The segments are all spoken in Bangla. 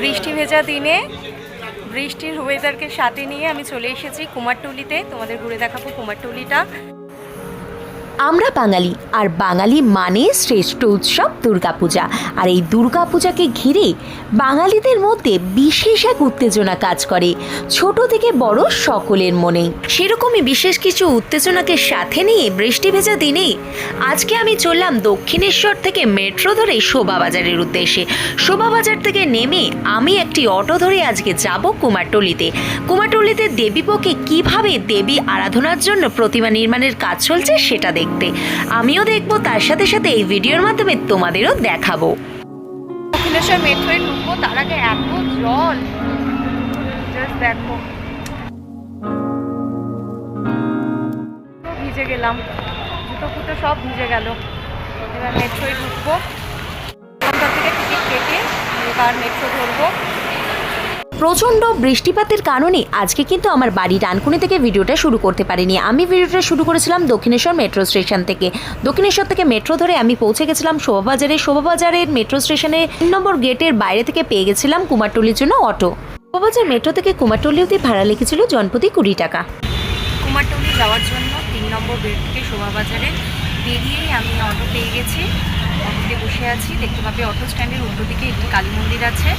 বৃষ্টি ভেজা দিনে বৃষ্টির ওয়েদারকে সাথে নিয়ে আমি চলে এসেছি কুমারটুলিতে। তোমাদের ঘুরে দেখাবো কুমারটুলিটা। আমরা বাঙালি, আর বাঙালি মানে শ্রেষ্ঠ উৎসব দুর্গাপূজা। আর এই দুর্গাপূজাকে ঘিরে বাঙালিদের মধ্যে বিশেষ এক উত্তেজনা কাজ করে, ছোট থেকে বড় সকলের মনে। সেরকমই বিশেষ কিছু উত্তেজনাকে সাথে নিয়ে বৃষ্টি ভেজা দিনে আজকে আমি চললাম দক্ষিণেশ্বর থেকে মেট্রো ধরে শোভাবাজারের উদ্দেশ্যে। শোভাবাজার থেকে নেমে আমি একটি অটো ধরে আজকে যাব কুমারটুলিতে। কুমারটুলিতে দেবীপক্ষে কীভাবে দেবী আরাধনার জন্য প্রতিমা নির্মাণের কাজ চলছে সেটা দেখতে। আমিও দেখব, তার সাথে সাথে এই ভিডিওর মাধ্যমে তোমাদেরও দেখাবো। ভিজে গেলাম। জুতো ফুটো সব ভিজে মেট্রোয় ঢুকবো। কেটে এবার মেট্রো ধরবো। প্রচণ্ড বৃষ্টিপাতের কারণে আজকে কিন্তু আমার বাড়ি ডানকুনি থেকে ভিডিওটা শুরু করতে পারিনি। আমি ভিডিওটা শুরু করেছিলাম দক্ষিণেশ্বর মেট্রো স্টেশন থেকে। দক্ষিণেশ্বর থেকে মেট্রো ধরে আমি পৌঁছে গেছিলাম শোভাবাজারে। শোভাবাজারের মেট্রো স্টেশনে তিন নম্বর গেটের বাইরে থেকে পেয়ে গেছিলাম কুমারটুলির জন্য অটো। শোভাবাজার মেট্রো থেকে কুমারটুলি অব্দি ভাড়া লেগেছিল জনপ্রতি কুড়ি টাকা। কুমারটুলি যাওয়ার জন্য তিন নম্বর গেট থেকে শোভাবাজারে বেরিয়েই আমি অটো পেয়ে গেছি। অটোতে বসে আছি। দেখতে পাবে অটো স্ট্যান্ডের উল্টো দিকে একটি কালী মন্দির আছে।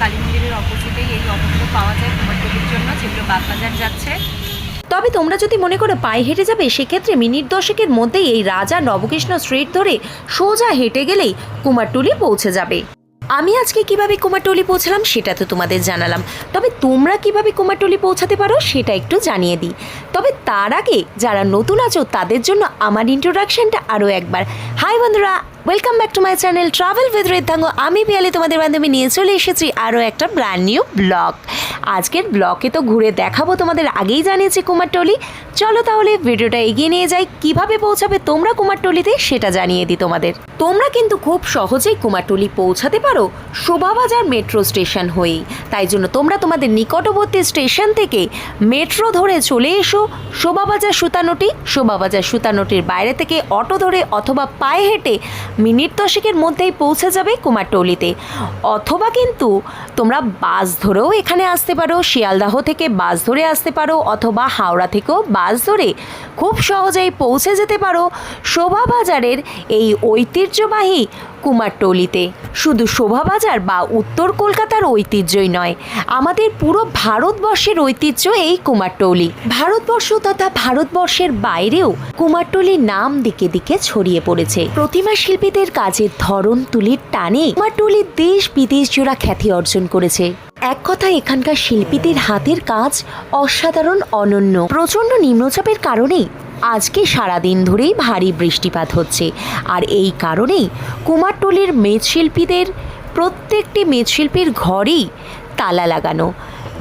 কালী মন্দিরের অপোজিটেই এই অটোগুলো পাওয়া যায় জন্য, যেগুলো বাগবাজার যাচ্ছে। তবে তোমরা যদি মনে করো পায়ে হেঁটে যাবে, সেক্ষেত্রে মিনিট দশেকের মধ্যেই এই রাজা নবকৃষ্ণ স্ট্রিট ধরে সোজা হেঁটে গেলেই কুমারটুলি পৌঁছে যাবে। আমি আজকে কীভাবে কুমারটুলি পৌঁছালাম সেটা তো তোমাদের জানালাম। তবে তোমরা কীভাবে কুমারটুলি পৌঁছাতে পারো সেটা একটু জানিয়ে দিই। তবে তার আগে যারা নতুন আছো, তাদের জন্য আমার ইন্ট্রোডাকশনটা আরও একবার। হাই বন্ধুরা welcome back to my channel travel with রেতাঙ্গ আমি পিয়ালি, তোমাদের বান্ধবী। নিয়ে চলে এসেছি আরও একটা ব্র্যান্ড নিউ ব্লগ আজকের ব্লগে তো ঘুরে দেখাবো তোমাদের। আগেই জানিয়েছি কুমারটলি। চলো তাহলে ভিডিওটা এগিয়ে নিয়ে যাই। কীভাবে পৌঁছাবে তোমরা কুমারটলিতে, সেটা জানিয়ে দিই তোমাদের। তোমরা কিন্তু খুব সহজেই কুমারটলি পৌঁছাতে পারো শোভাবাজার মেট্রো স্টেশন হয়েই। তাই জন্য তোমরা তোমাদের নিকটবর্তী স্টেশন থেকে মেট্রো ধরে চলে এসো শোভাবাজার সুতানোটি। শোভাবাজার সুতানোটির বাইরে থেকে অটো ধরে অথবা পায়ে হেঁটে মিনিট দশেকের মধ্যেই পৌঁছে যাবে কুমারটলিতে অথবা কিন্তু তোমরা বাস ধরেও এখানে আসতে পারো, শিয়ালদাহ থেকে বাস ধরে আসতে পারো, অথবা হাওড়া থেকেও বাস ধরে খুব সহজেই পৌঁছে যেতে পারো। শোভাবাজারের এই ঐতিহ্যবাহী কুমারটলিতে শুধু শোভাবাজার বা উত্তর কলকাতার ঐতিহ্যই নয়, আমাদের পুরো ভারতবর্ষের ঐতিহ্য এই কুমারটলি ভারতবর্ষ তথা ভারতবর্ষের বাইরেও কুমারটলির নাম দিকে দিকে ছড়িয়ে পড়েছে। প্রতিমা শিল্পীদের কাজের ধরন তুলির টানে কুমারটলি দেশ বিদেশ জোড়া খ্যাতি অর্জন করেছে। এক কথা এখানকার শিল্পীদের হাতের কাজ অসাধারণ, অনন্য। প্রচণ্ড নিম্নচাপের কারণে আজকে সারাদিন ধরেই ভারী বৃষ্টিপাত হচ্ছে। আর এই কারণেই কুমারটলির মৃৎশিল্পীদের, প্রত্যেকটি মৃৎশিল্পীর ঘরেই তালা লাগানো।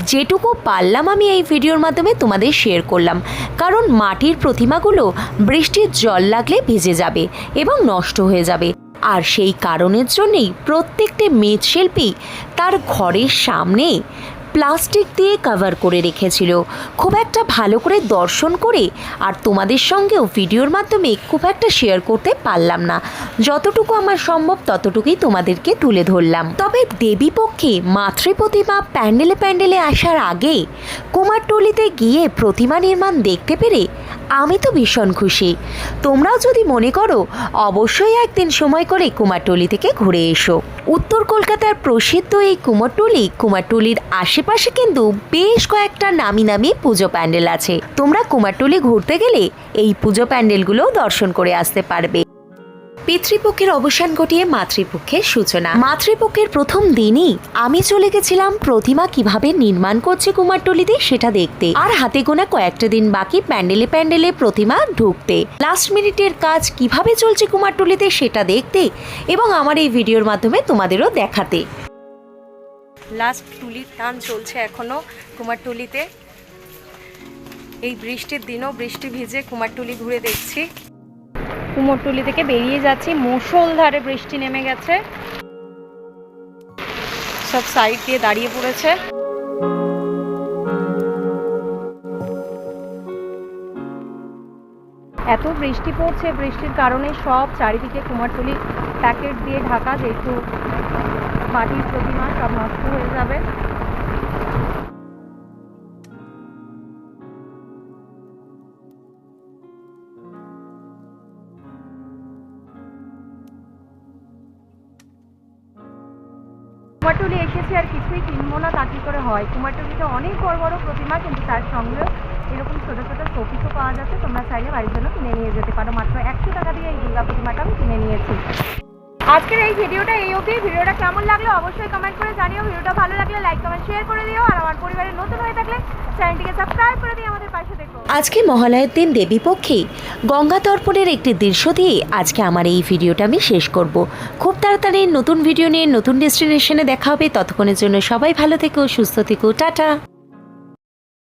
যেটুকু পারলাম আমি এই ভিডিওর মাধ্যমে তোমাদের শেয়ার করলাম। কারণ মাটির প্রতিমাগুলো বৃষ্টির জল লাগলে ভিজে যাবে এবং নষ্ট হয়ে যাবে। আর সেই কারণের জন্যেই প্রত্যেকটি মৃৎশিল্পী তার ঘরের সামনে প্লাস্টিক দিয়ে কভার করে রেখেছিল। খুব একটা ভালো করে দর্শন করে আর তোমাদের সঙ্গেও ভিডিওর মাধ্যমে খুব একটা শেয়ার করতে পারলাম না। যতটুকু আমার সম্ভব ততটুকুই তোমাদেরকে তুলে ধরলাম। তবে দেবী পক্ষে মাতৃপ্রতিমা প্যান্ডেলে প্যান্ডেলে আসার আগে কুমারটলিতে গিয়ে প্রতিমা নির্মাণ দেখতে পেরে আমি তো ভীষণ খুশি। তোমরাও যদি মনে করো, অবশ্যই একদিন সময় করে কুমারটুলি থেকে ঘুরে এসো। উত্তর কলকাতার প্রসিদ্ধ এই কুমারটুলি, কুমারটুলির আশেপাশে কিন্তু বেশ কয়েকটা নামি নামি পুজো প্যান্ডেল আছে। তোমরা কুমারটুলি ঘুরতে গেলে এই পুজো প্যান্ডেলগুলোও দর্শন করে আসতে পারবে। পিতৃপক্ষের অবসান ঘটিয়ে মাতৃপক্ষের সূচনা। মাতৃপক্ষের প্রথম দিনই আমি চলে গেছিলাম, প্রতিমা কীভাবে নির্মাণ করছে কুমারটলিতে সেটা দেখতে। আর হাতে গোনা কয়েকটা দিন বাকি প্যান্ডেলে প্যান্ডেলে প্রতিমা ঢুকতে। লাস্ট মিনিটের কাজ কীভাবে চলছে কুমারটলিতে সেটা দেখতে এবং আমার এই ভিডিওর মাধ্যমে তোমাদেরও দেখাতে। লাস্ট তুলির টান চলছে এখনও কুমারটুলিতে। এই বৃষ্টির দিনও বৃষ্টি ভিজে কুমারটুলি ঘুরে দেখছি। কুমোরটুলি থেকে বেরিয়ে যাচ্ছি। মুষলধারে বৃষ্টি নেমে গেছে। সব সাইড দিয়ে দাঁড়িয়ে পড়েছে। এত বৃষ্টি পড়ছে, বৃষ্টির কারণে সব চারিদিকে কুমারটুলি প্যাকেট দিয়ে ঢাকা, যেহেতু মাটির প্রতিমা সব নষ্ট হয়ে যাবে। কুমারটুলি এসেছি আর কিছুই কিনবো না, তা কি করে হয়? কুমারটুলিতে অনেক বড় বড় প্রতিমা, কিন্তু তার সঙ্গে এরকম ছোটো ছোটো শোপিসও পাওয়া যাচ্ছে, তোমরা চাইলে বাড়ির জন্য কিনে নিয়ে যেতে পারো। মাত্র একশো টাকা দিয়ে এই দুর্গা প্রতিমাটা আমি কিনে নিয়েছি। আজকের এই ভিডিওটা এই অবধি। ভিডিওটা কেমন লাগল অবশ্যই কমেন্ট করে জানিও। ভিডিওটা ভালো লাগলে লাইক কমেন্ট শেয়ার করে দিও। আর আমার পরিবারের নতুন হয়ে থাকলে চ্যানেলটিকে সাবস্ক্রাইব করে দিয়ে আমাদের পাশে দেখো। আজকে মহালয়ের দিন দেবীপক্ষে গঙ্গা তর্পণের একটি দৃশ্য দিয়ে আজকে আমার এই ভিডিওটা আমি শেষ করব। খুব তাড়াতাড়ি নতুন ভিডিও নিয়ে নতুন ডেস্টিনেশনে দেখা হবে। ততক্ষণের জন্য সবাই ভালো থেকো, সুস্থ থেকো। টাটা।